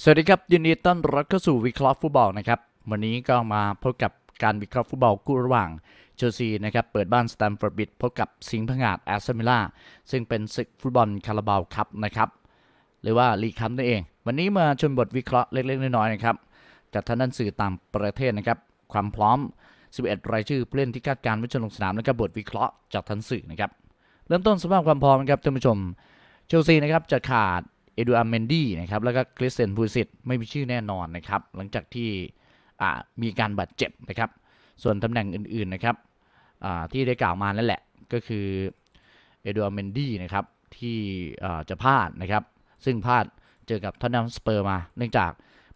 สวัสดีครับ ยินดีต้อนรับเข้าสู่วิเคราะห์ฟุตบอลนะครับ วันนี้ก็มาพบกับการวิเคราะห์ฟุตบอลคู่ระหว่างเชลซีนะครับเปิดบ้านสแตมฟอร์ดบิดพบกับสิงห์ผงาดแอสตันวิล่าซึ่งเป็นศึกฟุตบอลคาราบาวคัพนะครับหรือว่าลีคัพนั่นเอง วันนี้มาชมบทวิเคราะห์เล็กๆน้อยๆนะครับจากทางด้านสื่อต่างประเทศนะครับความพร้อม 11 รายชื่อผู้เล่นที่คาดการณ์ว่าจะลงสนามและก็บทวิเคราะห์จากทันสื่อนะครับเริ่มต้นสภาพความพร้อมนะครับท่านผู้ชมเชลซีนะครับจะขาด เอดูอาร์เมนดี้นะครับแล้วก็คริสเซนพูสิตไม่มีชื่อแน่นอนนะครับ หลังจากที่มีการบาดเจ็บนะครับ ส่วนตำแหน่งอื่นๆนะครับที่ได้กล่าวมานั่นแหละก็คือเอดูอาร์เมนดี้นะครับที่จะพลาดนะครับ ซึ่งพลาดเจอกับทอนนัมสเปอร์มา เนื่องจาก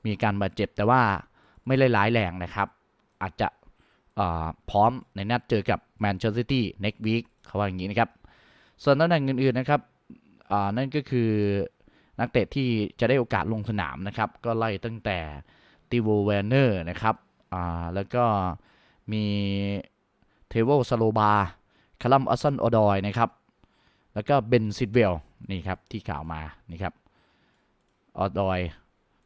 มีการบาดเจ็บแต่ว่าไม่ได้ร้ายแรงนะครับ อาจจะพร้อมในนัดเจอกับแมนเชสเตอร์ซิตี้ next week เขาว่าอย่างนี้นะครับ ส่วนตำแหน่งอื่นๆนะครับนั่นก็คือ นักเตะที่จะได้โอกาสลงสนามนะครับ ก็ไล่ตั้งแต่ติโวเวเนอร์นะครับอ่าแล้วก็มีเทโวลสโลบาคาลัมอัสซันออดอยนะครับ แล้วก็เบนซิดเวลนี่ครับที่กล่าวมานี่ครับออดอย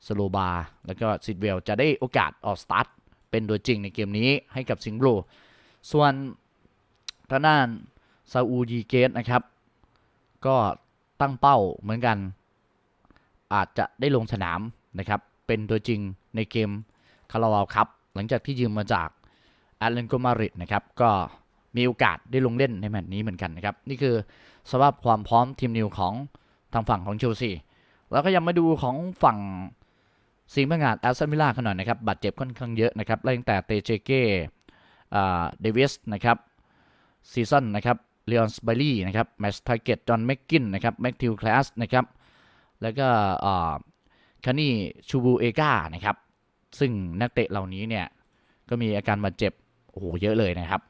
สโลบาแล้วก็ซิดเวลจะได้โอกาสออกสตาร์ทเป็นตัวจริงในเกมนี้ให้กับสิงห์บลูส่วนทางด้านซาอูดีเกตนะครับ ก็ตั้งเป้าเหมือนกัน อาจจะได้ลงสนามนะครับเป็นตัวจริงในเกมคาราบาวครับหลังจากที่ยืมมาจากแอตเลนโกมาริดนะครับก็มีโอกาสได้ลงเล่นในแมตช์นี้เหมือนกันนะครับนี่คือสภาพความพร้อมทีมนิวของทางฝั่งของเชลซีแล้วก็ยังมาดูของฝั่งสิงห์พงาดแอสตันวิลล่ากันหน่อยนะครับบาดเจ็บค่อนข้างเยอะนะครับไล่ตั้งแต่เตเจเก้เดวิสนะครับซีซันนะครับเลออนสไบลี่นะครับแมสทาร์เก็ตจอห์นแม็กกินนะครับแม็กทิวคลาสนะครับ แล้วก็คานี่ชูบูเอกานะครับ ซึ่งนักเตะเหล่านี้เนี่ย ก็มีอาการบาดเจ็บ โอ้โห เยอะเลยนะครับ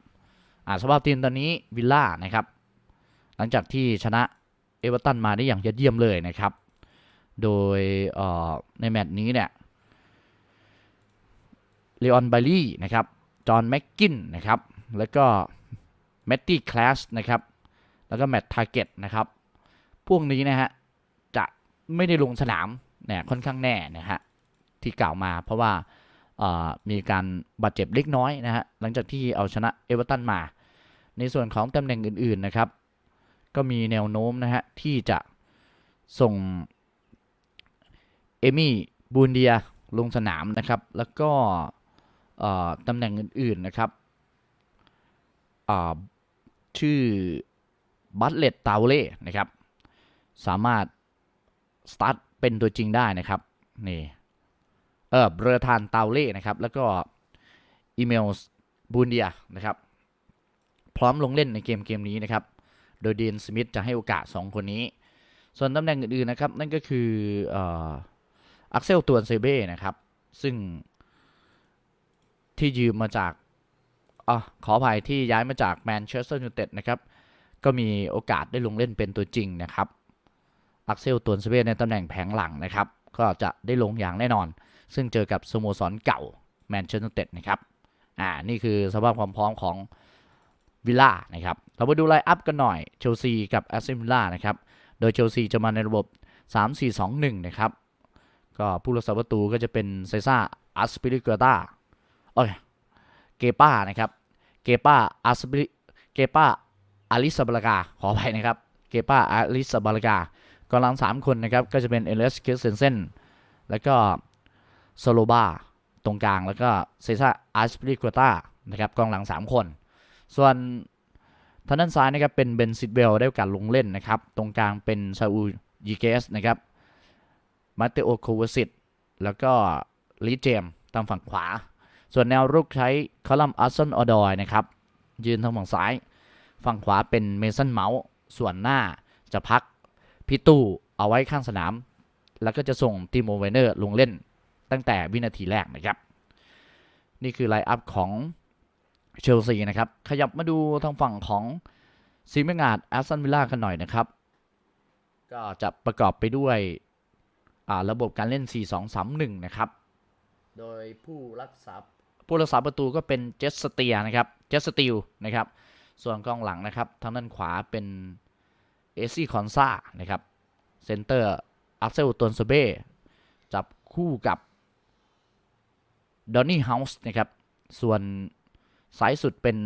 อ่าสภาพทีมตอนนี้วิลล่านะครับ หลังจากที่ชนะเอเวอร์ตันมาได้อย่างยอดเยี่ยมเลยนะครับ โดยในแมตช์นี้เนี่ยเลออนไบลี่นะครับ จอห์นแม็กกินนะครับ แล้วก็แมตตี้คลาสนะครับ แล้วก็แมตต์ทาร์เก็ตนะครับ พวกนี้นะฮะ ไม่ได้ลงสนามเนี่ยค่อนข้างแน่นะฮะที่กล่าวมาเพราะว่ามีการบาดเจ็บเล็กน้อยนะฮะหลังจากที่เอาชนะเอเวอร์ตันมา ในส่วนของตำแหน่งอื่นๆนะครับ ก็มีแนวโน้มนะฮะที่จะส่งเอมี่บูนเดียลงสนามนะครับ แล้วก็ตำแหน่งอื่นๆนะครับชื่อบัตเลตตาเล่นะครับ สามารถ สตาร์ทเป็นตัวจริงได้นะครับนี่เออเบรทานเตาเล่นะครับ แล้วก็อีเมลบูนเดียนะครับ พร้อมลงเล่นในเกมเกมนี้นะครับ โดยเดนสมิธจะให้โอกาส 2 คนนี้ ส่วนตำแหน่งอื่นๆนะครับ นั่นก็คือเอักเซลตวนเซเบ้นะครับ ซึ่งที่ยืมมาจากอขออภัยที่ย้ายมาจากแมนเชสเตอร์ยูไนเต็ดนะครับ ก็มีโอกาสได้ลงเล่นเป็นตัวจริงนะครับ อักเซลตัวนสเปนในตำแหน่งแผงหลังนะครับ ก็จะได้ลงอย่างแน่นอน ซึ่งเจอกับสโมสรเก่าแมนเชสเตอร์ยูไนเต็ดนะครับ อ่า นี่คือสภาพความพร้อมของวิลล่านะครับ เราไปดูไลน์อัพกันหน่อย เชลซีกับแอสตันวิลล่านะครับ โดยเชลซีจะมาในระบบ 3-4-2-1 นะครับ ก็ผู้รักษาประตูก็จะเป็นไซซ่าอัสปิริกาตาโอ้ย เกป้านะครับ เกป้าอาสบิเกป้าอาลิสบาลกา ขออภัยนะครับ เกป้าอาลิสบาลกา กองหลัง 3 คนนะครับ ก็จะเป็นเอเลสเคสเซนเซนแล้วก็โซโลบาตรงกลาง แล้วก็เซซ่าอาร์สปริกวตานะครับกองหลัง 3 คน ส่วนทางด้านซ้ายนะครับเป็นเบนซิดเวลได้โอกาสลงเล่นนะครับ ตรงกลางเป็นซาอูยิเกสนะครับมาเตโอโควสิตแล้วก็ลีเจมตามฝั่งขวา ส่วนแนวรุกใช้คอลัมอัสซันออดอยนะครับยืนทางฝั่งซ้าย ฝั่งขวาเป็นเมสันเมาส์ส่วนหน้าจะพัก พิตู้เอาไว้ข้างสนาม แล้วก็จะส่งทีโมเวเนอร์ลงเล่นตั้งแต่วินาทีแรกนะครับ นี่คือไลน์อัพของเชลซีนะครับ ขยับมาดูทางฝั่งของซีเมงาดแอสตันวิลล่ากันหน่อยนะครับ ก็จะประกอบไปด้วยระบบการเล่น 4-2-3-1 นะครับ โดยผู้รักษาผู้รักษาประตูก็เป็นเจสสเตียนะครับ เจสสติลนะครับ ส่วนกองหลังนะครับ ทางด้านขวาเป็น เอซี่คอนซานะครับเซนเตอร์อักเซลตนสเบจับคู่กับดอนนี่เฮาส์นะครับ ส่วนสายสุดเป็น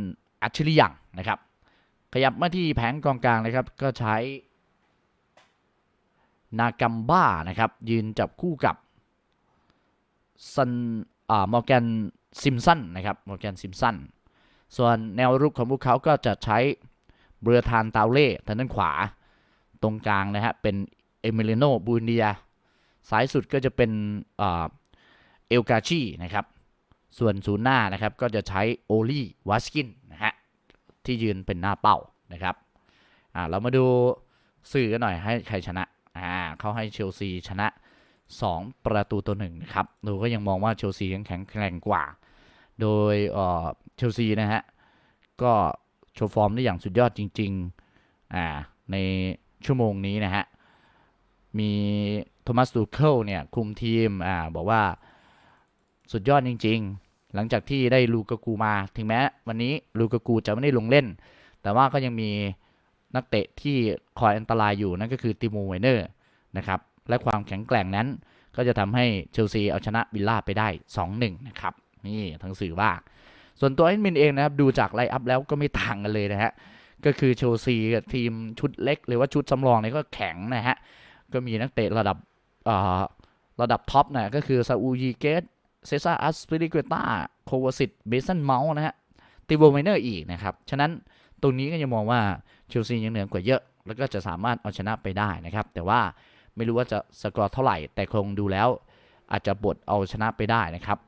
อัจฉริยังนะครับ ขยับมาที่แผงกองกลางนะครับ ก็ใช้ นากัมบ้านะครับ ยืนจับคู่กับซันอ่ามอร์แกนซิมสันนะครับมอร์แกนซิมสัน ส่วนแนวรุกของพวกเขาก็จะใช้ เรือทานตาเล่ทางด้านขวา ตรงกลางนะฮะ เป็นเอมิเลโนบูนเดียสายสุดก็จะเป็นเอลกาชีนะครับ ส่วนศูนย์หน้านะครับ ก็จะใช้โอลีวัสกินนะฮะ ที่ยืนเป็นหน้าเป้านะครับอ่าเรามาดูสื่อกันหน่อยให้ใครชนะอ่าเขาให้เชลซีชนะ 2 ประตูต่อหนึ่งนะครับดูก็ยังมองว่าเชลซียังแข็งแกร่งกว่า โดยเออเชลซีนะฮะก็ โชว์ฟอร์มได้อย่างสุดยอดจริงๆอ่าในชั่วโมงนี้นะฮะ มีโทมัสตูเคิลเนี่ย คุมทีมอ่าบอกว่าสุดยอดจริง ๆ หลังจากที่ได้ลูกากูมา ถึงแม้วันนี้ลูกากูจะไม่ได้ลงเล่น แต่ว่าก็ยังมีนักเตะที่คอยอันตรายอยู่นั่นก็คือติโมเวเนอร์นะครับ และความแข็งแกร่งนั้นก็จะทำให้เชลซีเอาชนะวิลล่าไปได้ 2-1 นะครับ นี่ทั้งสื่อว่า ส่วนตัวเอ็นมินเองนะครับดูจากไลน์อัพแล้วก็ไม่ต่างกันเลยนะฮะก็คือเชลซีกับทีมชุดเล็ก หรือว่าชุดสำรองเนี่ยก็แข็งนะฮะก็มีนักเตะระดับอ่อระดับท็อปนะก็คือซาอูยีเกตเซซ่าอัสปิริกเกตาโควาซิตเบสันเมาส์นะฮะติโวไมเนอร์อีกนะครับ ฉะนั้นตรงนี้ก็ยังมองว่าเชลซียังเหนือกว่าเยอะ แล้วก็จะสามารถเอาชนะไปได้นะครับ แต่ว่าไม่รู้ว่าจะสกอร์เท่าไหร่ แต่คงดูแล้วอาจจะบดเอาชนะไปได้นะครับ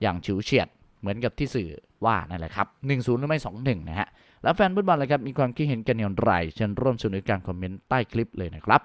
อย่างฉิวเฉียด เหมือนกับที่สื่อว่านั่นแหละครับ 1-0 หรือไม่ 2-1 นะฮะ แล้วแฟนฟุตบอลเลยครับ มีความคิดเห็นกันอย่างไร เชิญร่วมสนุกการคอมเมนต์ใต้คลิปเลยนะครับ